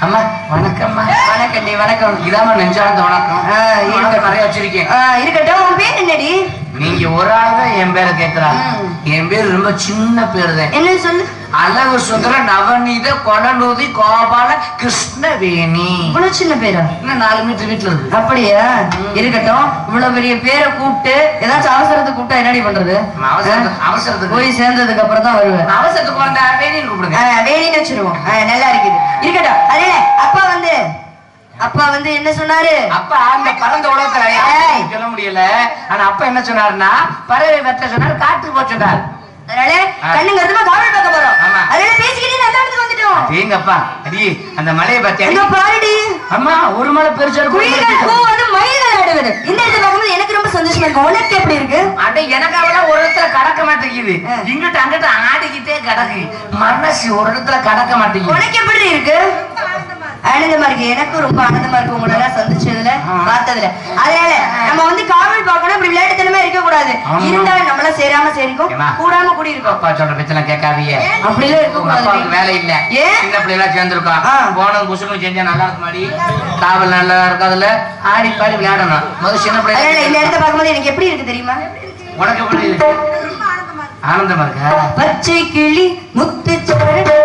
அம்மா வணக்கம்மா வணக்கம் டி வணக்கம். இதாம்மா நெஞ்சார்ந்த வணக்கம். இருக்க. நிறைய வச்சிருக்கேன். இருக்கட்டும். உன் பேர் என்னடி? நீங்க ஒரு ஆள் தான் என் பேரை ம். என் பேர் ரொம்ப சின்ன பேர் தான். என்ன சொல்லு? அழகு சுந்தர நவநீத கொடலூதி கோபால கிருஷ்ணவேணி. இவ்வளவு சின்ன பேரா? இன்னும் நாலு மீட்டர் வீட்டுல இருக்கு? அப்படியா? இருக்கட்டும். இவ்வளவு பெரிய பேரை கூப்பிட்டு ஏதாச்சும் அவசரத்துக்கு கூப்பிட்டா என்னடி பண்றது? அவசரத்துக்கு- போய் சேர்ந்ததுக்கு அப்புறம் தான் வருவேன். அவசரத்துக்கு வந்தா வேணின்னு கூப்பிடுங்க. வேணின்னு வச்சிருவோம். நல்லா இருக்குது. இருக்கட்டும் அதே அப்பா வந்து அப்பா வந்து என்ன சொன்னாரு? அப்பா அந்த பறந்த உலகத்துல சொல்ல முடியல. ஆனா அப்பா என்ன சொன்னாருன்னா பறவை வெட்ட சொன்னார் காட்டுக்கு போக சொன்னார். அதனால ஆ. கண்ணுங்க அதுமா காவல் பார்க்க போறோம். ஆமா. அதனால பேசிக்கிட்டே வந்துட்டோம். ஏங்கப்பா அடி அந்த மலையை பாருடி. அம்மா ஒரு மலை பெருசா குயில்கள் பூ இருக்கும் வந்து மயில்கள் ஆடுவது இந்த இடத்துல பார்க்கும்போது எனக்கு ரொம்ப சந்தோஷமா இருக்கு. உனக்கு எப்படி இருக்கு? அட எனக்கு அவள ஒரு இடத்துல கடக்க மாட்டேங்குது. இங்கிட்ட அங்கிட்ட ஆடிக்கிட்டே கிடக்கு. மனசு ஒரு இடத்துல கடக்க மாட்டேங்குது. உனக்கு எப்படி இருக்கு? ஆனந்தமா இருக்கு. எனக்கும் ரொம்ப ஆனந்தமா இருக்கு. உங்களை எல்லாம் சந்திச்சதுல. பார்த்ததுல. அதனால நம்ம வந்து காவல் பார்க்கணும். இப்படி விளையாட்டுத்தனமா இருக்க கூடாது. இருந்தாலும் நம்மள சேராம சேரிக்கும்? கூடாம கூடி இருக்கும் அப்பா சொல்ற பேச்செல்லாம் கேட்காதீங்க. அப்படிலாம் இருக்க உங்க அப்பாவுக்கு கூடாது வேலை இல்ல? சின்ன பிள்ளைகளா சேர்ந்துருக்கோம். போனது புசுக்கும் செஞ்சா நல்லா இருக்கு மாதிரி காவல் நல்லா இருக்காதுல ஆடி பாடி விளையாடணும். முதல் சின்ன அதனால இந்த இடத்த பார்க்கும்போது எனக்கு எப்படி இருக்கு தெரியுமா? உனக்கு எப்படி இருக்கு? ஆனந்தமா இருக்கா? பச்சை கிளி முத்து முடிஞ்சு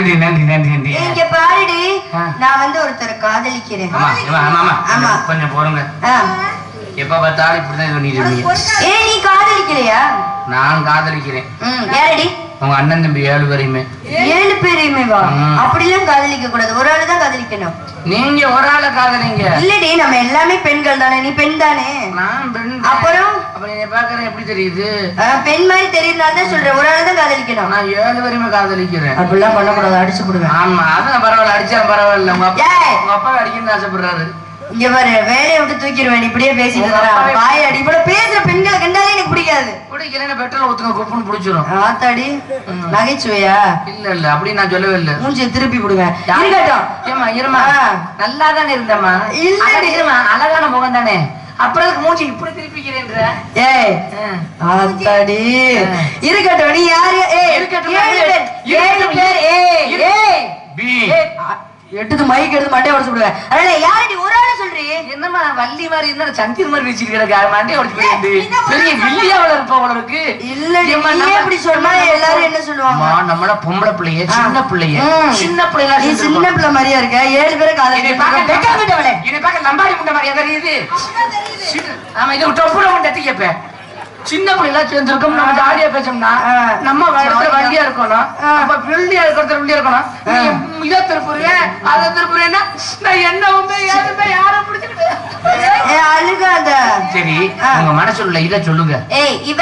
நன்றி நன்றி நன்றி நன்றி. இங்க பாருடி. நான் வந்து ஒருத்தரை காதலிக்கிறேன். ஆமா ஆமா. கொஞ்சம் போறோங்க. எப்ப பார்த்தாலும் இப்படிதான் பண்ணிட்டு இருக்கீங்க ஏ நீ காதலிக்கலையா நான் காதலிக்கிறேன். யாரடி? உங்க அண்ணன் தம்பி ஏழு பேரையுமே. ஏழு பேரையுமே வா. அப்படிலாம் காதலிக்க கூடாது. ஒரு ஆளு தான் காதலிக்கணும். நீங்க ஒரு ஆளை காதலிங்க. இல்லடி நம்ம எல்லாமே பெண்கள் தானே. நீ பெண் தானே. நான் பெண் அப்புறம்? நீங்க பாக்குறேன் எப்படி தெரியுது? பெண் மாதிரி தெரியுதுனால தான் சொல்றேன். ஒரு ஆளு தான் காதலிக்கணும். நான் ஏழு பேரையுமே காதலிக்கிறேன். அப்படிலாம் பண்ணக்கூடாது. அடிச்சு போடுவேன் ஆமா அதான் பரவாயில்ல அடிச்சா பரவாயில்ல. உங்க அப்பா. உங்க அப்பா அடிக்கணும்னு ஆசைப்படுறாரு. இங்க பாரு வேலையை விட்டு தூக்கிடுவேன். இப்படியே பேசிட்டு வாய் அடி. இவ்வளவு பேசுற பெண்களை கண்டாலே எனக்கு பிடிக்காது. பிடிக்கலன்னு பெட்ரோல் ஊத்துங்க குப்புன்னு பிடிச்சிரும். ஆத்தாடி. நகைச்சுவையா? இல்ல இல்ல அப்படி நான் சொல்லவே இல்ல. மூஞ்சியை திருப்பி விடுவேன் இருக்கட்டும். ஏமா இருமா ஆ. நல்லா தானே இருந்தம்மா இருமா அழகான முகம் தானே அப்புறம் மூஞ்சி இப்படி திருப்பிக்கிறேன்ற ஏய். ஆத்தாடி. இருக்கட்டும் நீ யாரு ஏய் இருக்கட்டும். ஏய் இரு. ஏய் பி. எடுத்து மைக் எடுத்து மண்டைய உடைச்சு விடுவேன். அதனால யாரடி ஒரு ஆளு சொல்றீ? என்னம்மா வள்ளி மாதிரி இருந்தா சங்கீர் மாதிரி வச்சுட்டு கிடக்கு மண்டே உடச்சு போயிட்டு பெரிய வில்லியாவில் இருப்ப உனக்கு நம்ம- எப்படி சொன்னா எல்லாரும் என்ன சொல்லுவாங்க? நம்மள பொம்பளை பிள்ளைய சின்ன பிள்ளைய. சின்ன பிள்ளைங்களா நீ சின்ன. பிள்ளை மாதிரியா இருக்க? ஏழு பேரை என்னை பார்க்க என்னை பார்க்க லம்பாடி முண்டை மாதிரியா தெரியுது? ஆமா இது டொப்புல முண்டை தீக்கப்ப சின்ன பிள்ளைங்களா சேர்ந்திருக்கோம். நம்ம ஜாலியா பேசோம்னா. நம்ம இடத்துல வண்டியா இருக்கணும். அப்ப பிள்ளையா இருக்கிறது இருக்கணும். நீ இதை திருப்புறேன் அதை திருப்புறேன்னா நான் என்ன உண்மை யாருமே யாரை பிடிச்சிக்கிட்டு ஏ அழுகாத. சரி. உங்க மனசுல இதை சொல்லுங்க. ஏய் இவ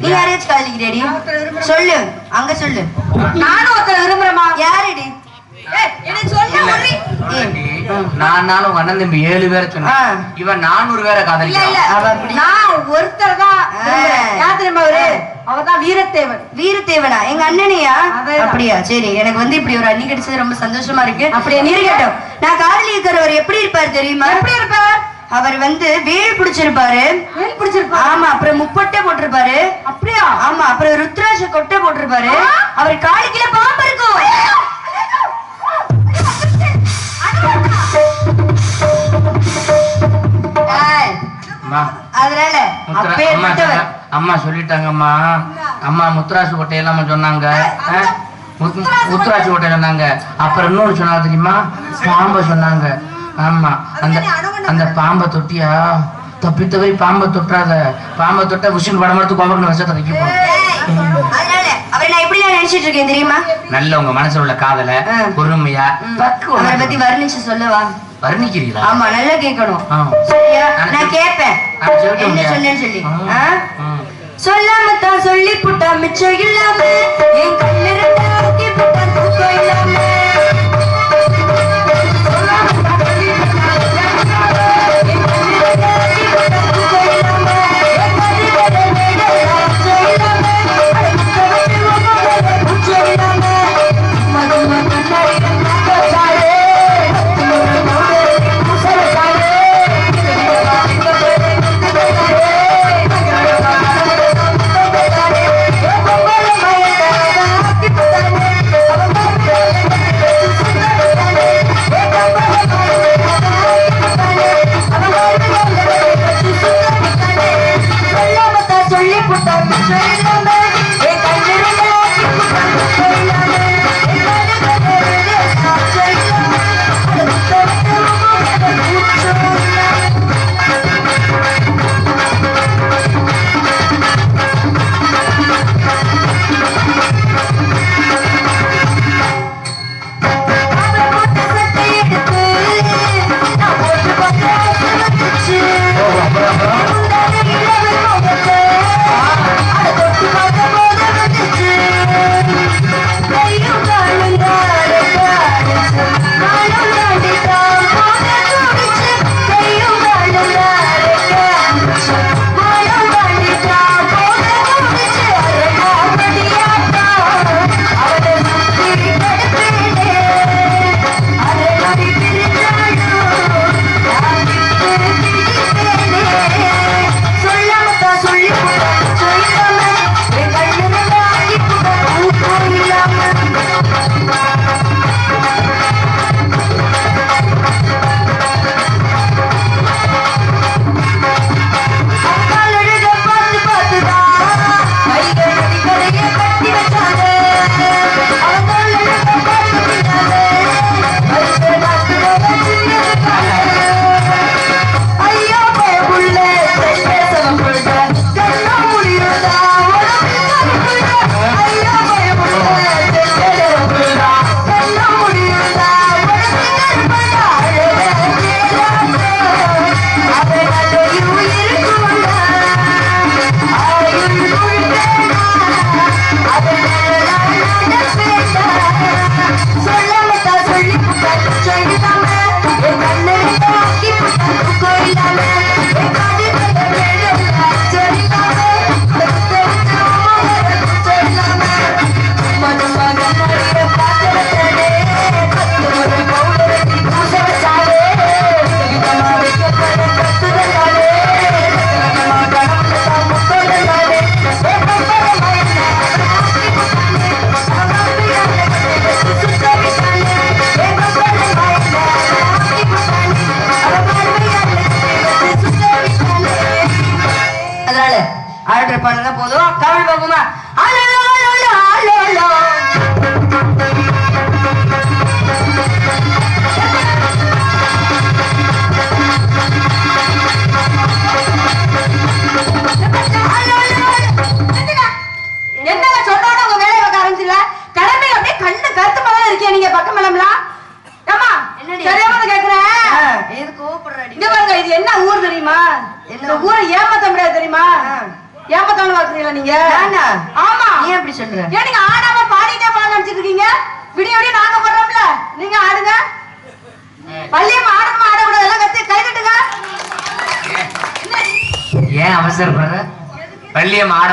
நீ யாரையாச்சும் காதலிக்கிறேடி சொல்லு அங்க சொல்லு. நானும் ஒருத்தர் விரும்புறேமா யாருடி? உங்க அண்ணன் தம்பி ஏழு பேரை ஆ. சொன்னேன் இவன் நானூறு பேரை காதலிக்கிறான். நான் ஒருத்தர் தான். யார் தெரியுமா அவரு? வீரத்தேவன். வீரத்தேவனா? எங்க அண்ணனையா. அப்படியா? சரி எனக்கு வந்து இப்படி ஒரு அண்ணி கிடைச்சது ரொம்ப சந்தோஷமா இருக்கு. அப்படியா? இருக்கட்டும். நான் காதலிக்கிறவர் எப்படி இருப்பார் தெரியுமா? எப்படி இருப்பார்? அவர் வந்து வேல் பிடிச்சிருப்பாரு. வேல் ஆமா அப்புறம் முப்பட்டை போட்டிருப்பாரு. அப்படியா? ஆமா அப்புறம் ருத்ராட்ச கொட்டை போட்டிருப்பாரு. அவர் காலுக்குள்ள பாம்பு இருக்கும். அதனால அம்மா சொல்லிட்டாங்கம்மா. அம்மா. முத்துராசு கோட்டை எல்லாம் சொன்னாங்க. முத்துராசு கோட்டை சொன்னாங்க. அப்புறம் இன்னொரு சொன்னாங்க தெரியுமா? பாம்பை சொன்னாங்க. ஆமா. அந்த அந்த பாம்பை தொட்டியா? தப்பி தவறி பாம்பை தொட்டாத பாம்பை தொட்டா விஷயம் படம் எடுத்து கோபக்கணும் விஷத்தை வைக்க தெரியுமா? நல்ல உங்க மனசுல உள்ள காதல. பொறுமையா அவரை பத்தி வர்ணிச்சு சொல்லவா? வர்ணிக்கிறீங்களா ஆமா நல்லா கேட்கணும். சரியா? நான் கேட்பேன். என்ன. சொன்னேன்னு சொல்லி. சொல்லாம தான் சொல்லி புட்டா மிச்சம் இல்லாம என் புட்டா தூக்கம் இல்லாம.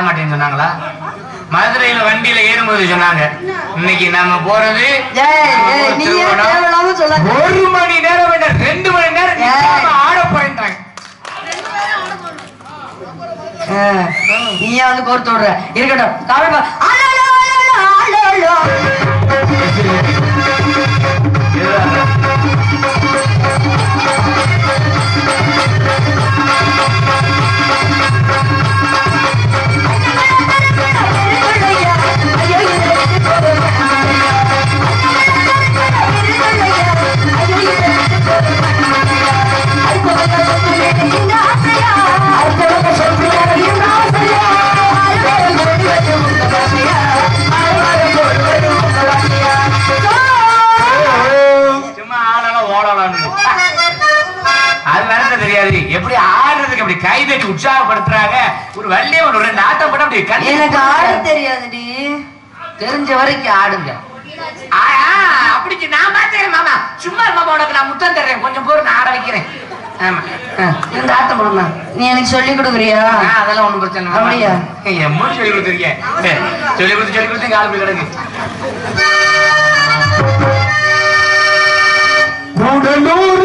மாட்டேன்னு சொன்னாங்களா? மதுரையில வண்டியில ஏறும்போது சொன்னாங்க. இன்னைக்கு நாம போறது. ஒரு மணி நேரம் வேண்டாம் ரெண்டு மணி நேரம் ஆட போயிட்டாங்க நீயே வந்து கோர்த்து விடுற. இருக்கட்டும். தமிழ் பா அலோ அலோ அலோ அலோ தெரியாதுடி. தெரிஞ்ச வரைக்கும் ஆடுங்க. அப்படிக்கு நான் பார்த்தேன் மாமா. சும்மா மாமா உனக்கு நான் முத்தம் தர்றேன். கொஞ்சம் பொருள் நான் ஆட வைக்கிறேன். இந்த ஆட்டம் போடுமா? நீ எனக்கு சொல்லி கொடுக்குறியா? அதெல்லாம் ஒன்றும் பிரச்சனை அப்படியா? என் மூணு சொல்லி கொடுத்துருக்கேன் சொல்லி கொடுத்து சொல்லி கொடுத்து கால் கிடக்கு. உடலூர்